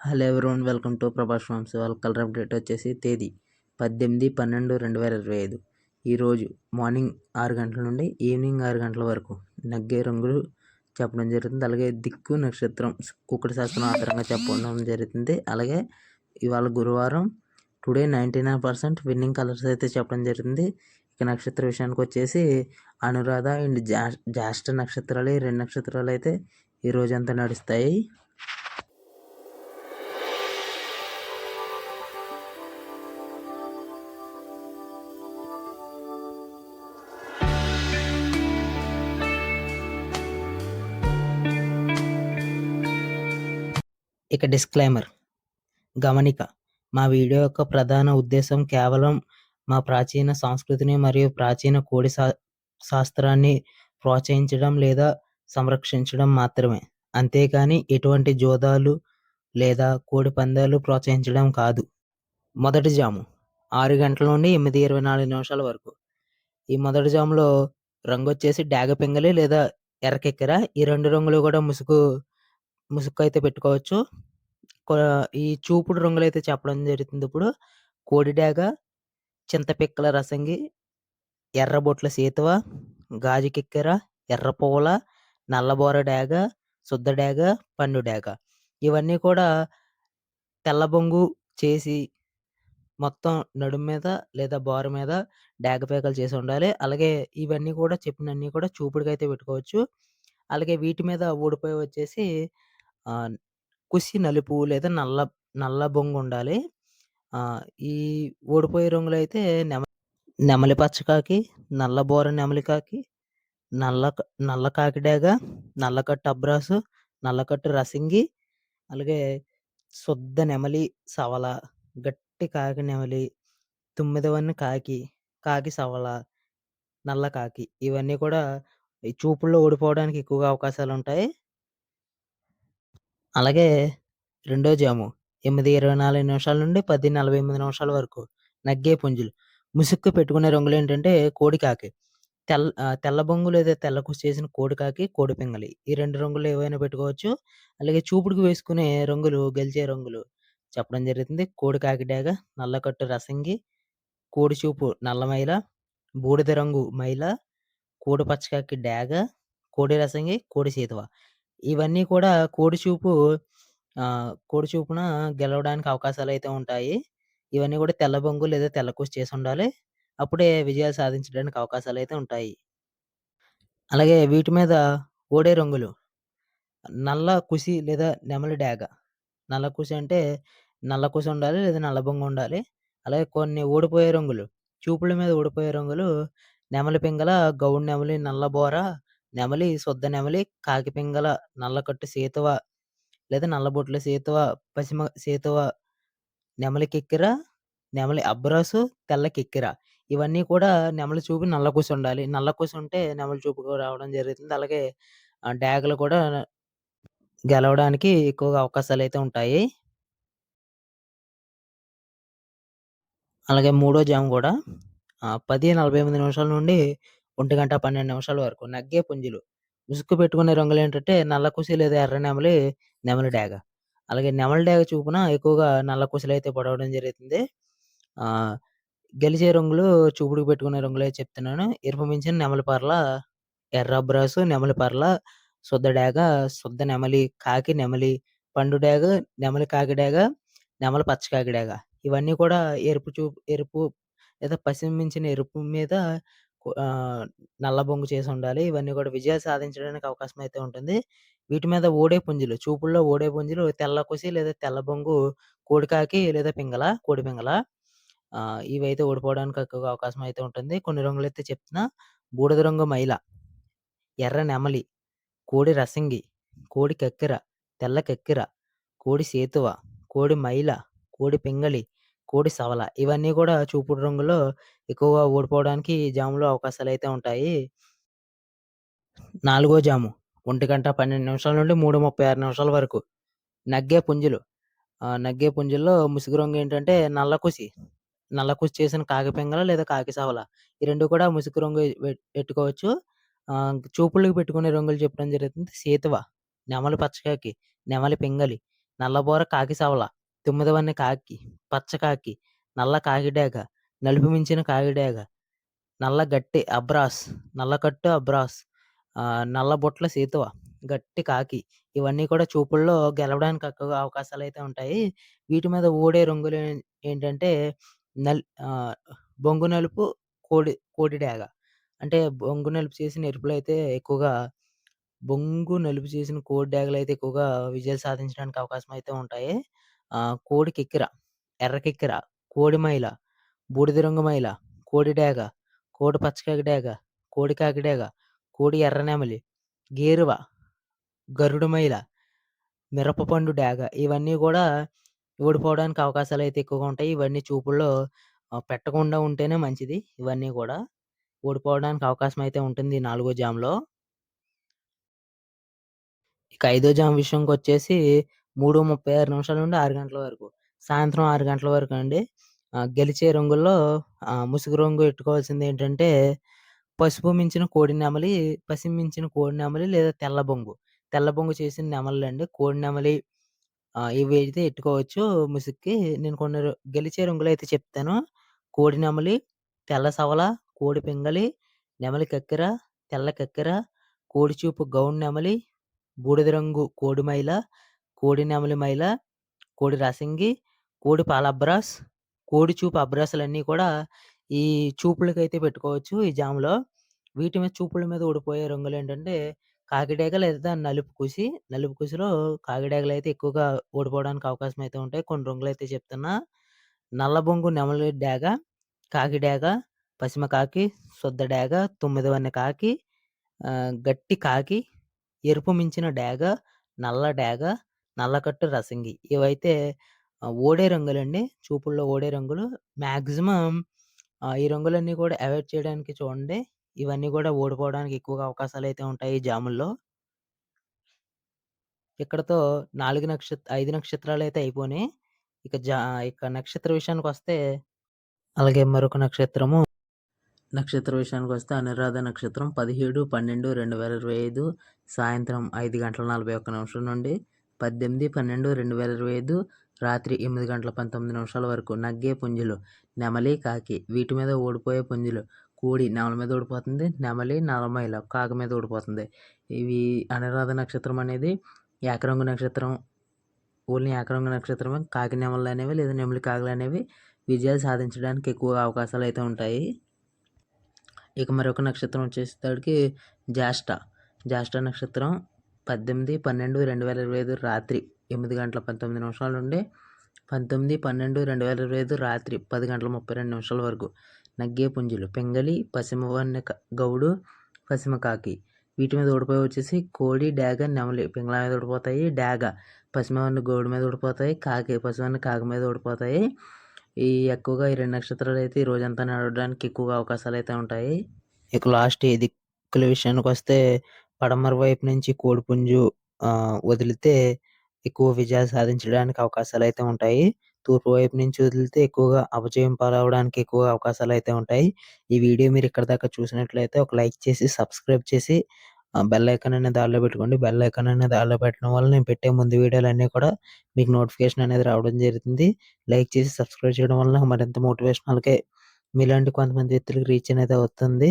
Hello everyone welcome to Prabhas farms. వాళ్ళ colour update వచ్చేసి తేదీ పద్దెనిమిది పన్నెండు రెండు వేల ఇరవై ఐదు. ఈరోజు మార్నింగ్ ఆరు గంటల నుండి ఈవినింగ్ ఆరు గంటల వరకు నగ్గే రంగులు చెప్పడం జరుగుతుంది. అలాగే దిక్కు నక్షత్రం కుక్కడి శాస్త్రం ఆధారంగా చెప్పడం జరుగుతుంది. అలాగే ఇవాళ గురువారం today ninety nine percent winning colours అయితే చెప్పడం జరిగింది ఇక నక్షత్ర విషయానికి వచ్చేసి అనురాధ అండ్ జా జ్యేష్ఠ నక్షత్రాలు ఈ రెండు నక్షత్రాలు అయితే ఈ రోజంతా నడుస్తాయి. ఇక డిస్క్లైమర్ గమనిక మా వీడియో యొక్క ప్రధాన ఉద్దేశం కేవలం మా ప్రాచీన సంస్కృతిని మరియు ప్రాచీన కోడి శా శాస్త్రాన్ని ప్రోత్సహించడం లేదా సంరక్షించడం మాత్రమే. అంతేకాని ఎటువంటి జోదాలు లేదా కోడి పందాలు ప్రోత్సహించడం కాదు. మొదటి జాము ఆరు గంటల నుండి ఎనిమిది ఇరవై నాలుగు నిమిషాల వరకు. ఈ మొదటి జాములో రంగు వచ్చేసి డాగ పింగలి లేదా ఎర్రకెక్కెర ఈ రెండు రంగులు కూడా ముసుగు ముసుగు అయితే పెట్టుకోవచ్చు ఈ చూపుడు రంగులు అయితే చెప్పడం జరుగుతుంది ఇప్పుడు. కోడి చింతపిక్కల రసంగి ఎర్రబొట్ల సేతువ గాజు కిక్కెర ఎర్ర పూల, నల్లబోర డేగ శుద్ధ డేగ పండు డేగ. ఇవన్నీ కూడా తెల్ల బొంగు చేసి మొత్తం నడుము మీద లేదా బోర మీద డాగ పేకలు చేసి ఉండాలి. అలాగే ఇవన్నీ కూడా చెప్పినన్ని కూడా చూపుడుగా అయితే పెట్టుకోవచ్చు. అలాగే వీటి మీద ఊడిపోయి వచ్చేసి కుసి నలుపు లేదా నల్ల నల్ల బొంగు ఉండాలి. ఈ ఓడిపోయే రంగులు అయితే నెమ నెమలి పచ్చకాకి నల్లబోర నెమలి కాకి నల్ల నల్ల కాకిడాగ నల్లకట్టు అబ్రాసు నల్లకట్టు రసింగి అలాగే శుద్ధ నెమలి సవల గట్టి కాకి నెమలి తొమ్మిదవన్నీ కాకి కాకి సవల నల్ల కాకి ఇవన్నీ కూడా ఈ చూపుల్లో ఓడిపోవడానికి ఎక్కువగా అవకాశాలు ఉంటాయి అలాగే రెండో జాము. ఎనిమిది ఇరవై నాలుగు నిమిషాల నుండి పది నలభై ఎనిమిది నిమిషాల వరకు నగ్గే పుంజులు. ముసుక్కు పెట్టుకునే రంగులు ఏంటంటే కోడికాకి తెల్ల తెల్ల బొంగు లేదా తెల్లకు చేసిన కోడికాకి కోడి పింగలి. ఈ రెండు రంగులు ఏవైనా పెట్టుకోవచ్చు. అలాగే చూపుడుకు వేసుకునే రంగులు గెలిచే రంగులు. చెప్పడం జరుగుతుంది. కోడికాకి డాగ నల్లకట్టు రసంగి కోడి చూపు నల్లమైల బూడిద రంగు మైల కోడి పచ్చకాకి డాగ కోడి రసంగి కోడి సీతవ ఇవన్నీ కూడా కోడి చూపు కోడి చూపున గెలవడానికి అవకాశాలు అయితే ఉంటాయి. ఇవన్నీ కూడా తెల్ల బొంగు లేదా తెల్ల చేసి ఉండాలి అప్పుడే విజయాలు సాధించడానికి అవకాశాలు అయితే ఉంటాయి. అలాగే వీటి మీద ఓడే రంగులు నల్ల కుసి లేదా నెమలి డాగ. నల్ల కుసి అంటే నల్ల కుసి ఉండాలి లేదా నల్ల బొంగు ఉండాలి. అలాగే కొన్ని ఓడిపోయే రంగులు చూపుల మీద ఓడిపోయే రంగులు నెమలి పింగల, గౌడు నెమలి, నల్ల బోర నెమలి, శుద్ధ నెమలి, కాకిపింగల నల్లకట్టు సేతువ లేదా నల్లబొట్ల సేతువ, పసిమ సేతువ, నెమలి కిక్కిర, నెమలి అబ్బరాసు తెల్ల కిక్కిర. ఇవన్నీ కూడా నెమలి చూపు నల్ల కూసి ఉండాలి. నల్ల కూసి ఉంటే నెమలి చూపు రావడం జరుగుతుంది. అలాగే డ్యాగులు కూడా గెలవడానికి ఎక్కువగా అవకాశాలు అయితే ఉంటాయి. అలాగే మూడో జామ్ కూడా పది నలభై ఎనిమిది నిమిషాల నుండి ఒంటి గంట పన్నెండు నిమిషాల వరకు నగ్గే పుంజులు. ముసుగు పెట్టుకునే రంగులేంటంటే నల్ల కుసి లేదా ఎర్ర నెమలి, నెమలి డాగ. అలాగే నెమలి డాగ చూపున ఎక్కువగా నల్ల అయితే పడవడం జరుగుతుంది. గెలిచే రంగులు చూపుడుకు పెట్టుకునే రంగులే చెప్తున్నాను. ఎరుపు మించిన నెమలి పర్ల, ఎర్ర బ్రాసు నెమలి పర్ల, శుద్ధ డాగ, శుద్ధ నెమలి, కాకి నెమలి, పండు డేగ నెమలి కాకి డాగ, నెమలి పచ్చ కాకి డాగ. ఇవన్నీ కూడా ఎరుపు చూపు ఎరుపు లేదా పసిమి మించిన ఎరుపు మీద నల్ల బొంగు చేసి ఉండాలి ఇవన్నీ కూడా విజయాలు సాధించడానికి అవకాశం అయితే ఉంటుంది. వీటి మీద ఓడే పుంజులు, చూపుల్లో ఓడే పుంజులు తెల్ల కుసి లేదా తెల్ల బొంగు, కోడికాకి లేదా పింగళ, కోడి పింగళ. ఇవైతే ఓడిపోవడానికి ఎక్కువగా అవకాశం అయితే ఉంటుంది. కొన్ని రంగులైతే చెప్తున్నా. బూడిద రంగు మైల, ఎర్ర నెమలి, కోడి రసంగి, కోడి కక్కెర, తెల్ల కక్కెర, కోడి సేతువ, కోడి మైల, కోడి పింగళి, కోడి సవల. ఇవన్నీ కూడా చూపుడు రంగులో ఎక్కువగా ఓడిపోవడానికి జాములో అవకాశాలు అయితే ఉంటాయి. నాలుగో జాము ఒంటి గంట పన్నెండు నిమిషాల నుండి మూడు ముప్పై ఆరు నిమిషాల వరకు నగ్గే పుంజులు. నగ్గే పుంజుల్లో ముసుగు రంగు ఏంటంటే నల్లకుసి. నల్లకుసి చేసిన కాకి లేదా కాకి సవల. ఈ రెండు కూడా ముసుగు రంగు పెట్టుకోవచ్చు. చూపుళ్ళకి పెట్టుకునే రంగులు చెప్పడం జరుగుతుంది. సేతువ, నెమలి పచ్చకాకి, నెమలి పింగళి, నల్లబోర కాకి సవల తొమ్మిదవన్నె కాకి పచ్చ కాకి నల్ల కాకిడేగ నలుపు మించిన కాకిడేగ నల్ల గట్టి అబ్రాస్ నల్లకట్టు అబ్రాస్ నల్ల బొట్ల సీతువ గట్టి కాకి ఇవన్నీ కూడా చూపుల్లో గెలవడానికి ఎక్కువగా అవకాశాలు అయితే ఉంటాయి వీటి మీద ఊడే రంగులు ఏంటంటే నల్ బొంగు నలుపు కోడి కోడిడేగ. అంటే బొంగు నలుపు చేసిన ఎరుపులు అయితే ఎక్కువగా బొంగు నలుపు చేసిన కోడి డేగలు అయితే ఎక్కువగా విజయాలు సాధించడానికి అవకాశం అయితే ఉంటాయి కోడి కిక్కిర, ఎర్ర కిక్కిర, కోడి మైల, బూడిద రంగు మైల, కోడి డేగ, కోడి పచ్చకాకి డేగ, కోడి కాకి డేగ, కోడి ఎర్ర నెమలి, గేరువ, గరుడు మైల, మిరపపండు డేగ ఇవన్నీ గూడా ఓడిపోవడానికి అవకాశాలయితే ఎక్కువగా ఉంటాయి. ఇవన్నీ చూపుల్లో పెట్టకుండా ఉంటేనే మంచిది. ఇవన్నీ గూడా ఓడిపోవడానికి అయితే ఉంటుంది ఈ నాలుగో జామ్‌లో. ఇక ఐదో జామ్ విషయంకొచ్చేసి 3:36 నిమిషాల నుండి ఆరు గంటల వరకు. సాయంత్రం ఆరు గంటల వరకు అండి. గెలిచే రంగుల్లో ముసుగు రంగు పెట్టుకోవాల్సింది ఏంటంటే పసుపు మించిన కోడి నెమలి, పసి మించిన కోడి నెమలి లేదా తెల్ల బొంగు. తెల్ల బొంగు చేసిన నెమళ్ళండి. కోడి నెమలి ఇవి అయితే ఎట్టుకోవచ్చు ముసుగుకి నేను కొన్ని గెలిచే రంగులు అయితే చెప్తాను. కోడి నెమలి, తెల్ల సవల, కోడి పింగలి నెమలి కక్కెర, తెల్ల కక్కెర, కోడిచూపు గౌన్ నెమలి, బూడిద రంగు కోడిమైల కోడి నెమలి మైల కోడి రసంగి కోడి పాల అబ్రాస్ కోడి చూపు అబ్రాసులన్నీ కూడా ఈ చూపులకైతే పెట్టుకోవచ్చు ఈ జామ్లో. వీటి మీద చూపుల మీద ఊడిపోయే రంగులు ఏంటంటే కాకిడేగ లేదా నలుపు కుసి నలుపు కుసిలో కాకిడేగలు అయితే ఎక్కువగా ఓడిపోవడానికి అవకాశం అయితే ఉంటాయి. కొన్ని రంగులు అయితే చెప్తున్నా. నల్ల బొంగు నెమలి డేగ కాకిడేగ, పశ్చిమ పసిమ కాకి శుద్ధ డేగ తొమ్మిది కాకి గట్టి కాకి ఎరుపు మించిన డేగ నల్ల డేగ నల్లకట్టు రసంగి. ఇవైతే ఓడే రంగులండి. చూపుల్లో ఓడే రంగులు. మ్యాక్సిమం ఈ రంగులన్నీ కూడా అవాయిడ్ చేయడానికి చూడండి. ఇవన్నీ కూడా ఓడిపోవడానికి ఎక్కువగా అవకాశాలు అయితే ఉంటాయి ఈ జాముల్లో. ఇక్కడతో నాలుగు నక్షత్ర ఐదు నక్షత్రాలు అయితే అయిపోయినాయి. ఇక జా ఇక నక్షత్ర విషయానికి వస్తే అలాగే మరొక నక్షత్రము. నక్షత్ర విషయానికి వస్తే అనురాధ నక్షత్రం పదిహేడు పన్నెండు రెండు వేల ఇరవై ఐదు సాయంత్రం ఐదు గంటల నలభై ఒక్క నిమిషం నుండి పద్దెనిమిది పన్నెండు రెండు వేల ఇరవై ఐదు రాత్రి ఎనిమిది గంటల పంతొమ్మిది నిమిషాల వరకు నగ్గే పుంజులు. నెమలి కాకి. వీటి మీద ఓడిపోయే పుంజులు. కోడి నెమల మీద ఓడిపోతుంది నెమలి నలమైల కాకి మీద ఓడిపోతుంది. ఇవి అనురాధ నక్షత్రం అనేది ఏకరంగు నక్షత్రం ఓన్లీ ఏకరంగు నక్షత్రమే. కాకి నెమలు అనేవి లేదా నెమలి కాకులు అనేవి విజయాలు సాధించడానికి ఎక్కువ అవకాశాలు అయితే ఉంటాయి. ఇక మరొక నక్షత్రం వచ్చేసరికి జ్యేష్ఠ. జ్యేష్ఠ నక్షత్రం పద్దెనిమిది పన్నెండు రెండు వేల ఇరవై ఐదు రాత్రి ఎనిమిది గంటల పంతొమ్మిది నిమిషాల నుండి పంతొమ్మిది పన్నెండు రెండు వేల ఇరవై ఐదు రాత్రి పది గంటల ముప్పై రెండు నిమిషాల వరకు. నగ్గే పుంజులు పెంగలి పశ్చిమవర్ణ గౌడు పశ్చిమ కాకి వీటి మీద ఓడిపోయి వచ్చేసి కోడి డాగ నెమలి. పింగళ మీద ఓడిపోతాయి డాగ. పశ్చిమవర్ణ గౌడు మీద ఓడిపోతాయి కాకి పశ్చిమవర్ణ కాకి మీద ఓడిపోతాయి. ఈ ఎక్కువగా ఈ రెండు నక్షత్రాలు అయితే ఈ రోజంతా నడవడానికి ఎక్కువగా అవకాశాలు అయితే ఉంటాయి. ఇక లాస్ట్ ఈ దిక్కుల విషయానికి వస్తే పడమర వైపు నుంచి కోడిపుంజు ఆ, వదిలితే ఎక్కువ విజయాలు సాధించడానికి అవకాశాలు అయితే ఉంటాయి. తూర్పు వైపు నుంచి వదిలితే ఎక్కువగా అపజయం పాలవడానికి ఎక్కువ అవకాశాలు అయితే ఉంటాయి. ఈ వీడియో మీరు ఇక్కడ దాకా చూసినట్లయితే ఒక లైక్ చేసి సబ్స్క్రైబ్ చేసి బెల్ ఐకాన్ అనేది దారిలో పెట్టుకోండి. బెల్ ఐకాన్ అనేది దారిలో పెట్టడం వల్ల నేను పెట్టే ముందు వీడియోలు అన్ని కూడా మీకు నోటిఫికేషన్ అనేది రావడం జరుగుతుంది. లైక్ చేసి సబ్స్క్రైబ్ చేయడం వల్ల మరింత మోటివేషనల్గా మీలాంటి కొంతమంది వ్యక్తులకు రీచ్ అనేది అవుతుంది.